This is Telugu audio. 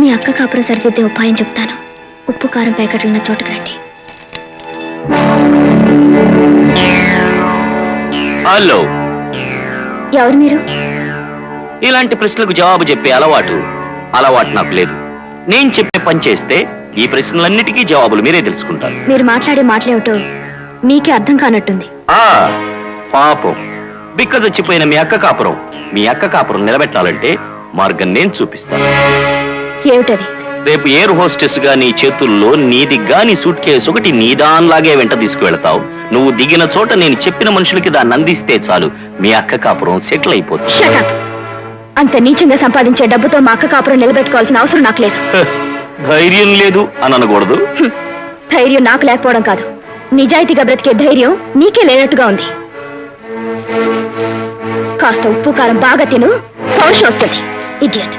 మీ అక్క కాపురం సరిదిద్దే ఉపాయం చెప్తాను. ఉప్పు కారం ప్యాకెట్లు ఉన్న చోటుకు రండి. హలో. ఎవరు మీరు? ఇలాంటి ప్రశ్నలకు జవాబు చెప్పే అలవాటు అలవాటు నాకు లేదు. నేను చెప్పే పని చేస్తే ఈ ప్రశ్నలన్నిటికీ జవాబులు మీరే తెలుసుకుంటారు. మీరు మాట్లాడే మాటలేమిటో మీకే అర్థం కానట్టుంది. ఆ పాపం. బిక్కజ్ వచ్చిపోయిన మీ అక్క కాపురం మీ అక్క కాపురం నిలబెట్టాలంటే మార్గం నేను చూపిస్తాను. ఏమిటది? రేపు ఎయిర్ హోస్టెస్గా నీ చేతుల్లో నీది గాని సూట్ కేసు ఒకటి నీ దానిలాగే వెంట తీసుకువెళతావు. నువ్వు దిగిన చోట నేను చెప్పిన మనుషులకి దాన్ని అందిస్తే చాలు. మీ అక్క కాపురం సెటిల్ అయిపోతుంది. అంత నీచంగా సంపాదించే డబ్బుతో మా అక్క కాపురం నిలబెట్టుకోవాల్సిన అవసరం నాకు లేదు. ధైర్యం లేదు అని అనకూడదు. ధైర్యం నాకు లేకపోవడం కాదు. నిజాయితీగా బ్రతికే ధైర్యం నీకే లేనట్టుగా ఉంది. కాస్త ఉప్పు కారం బాగా తిను. పౌరుషం వస్తుంది. ఇడియట్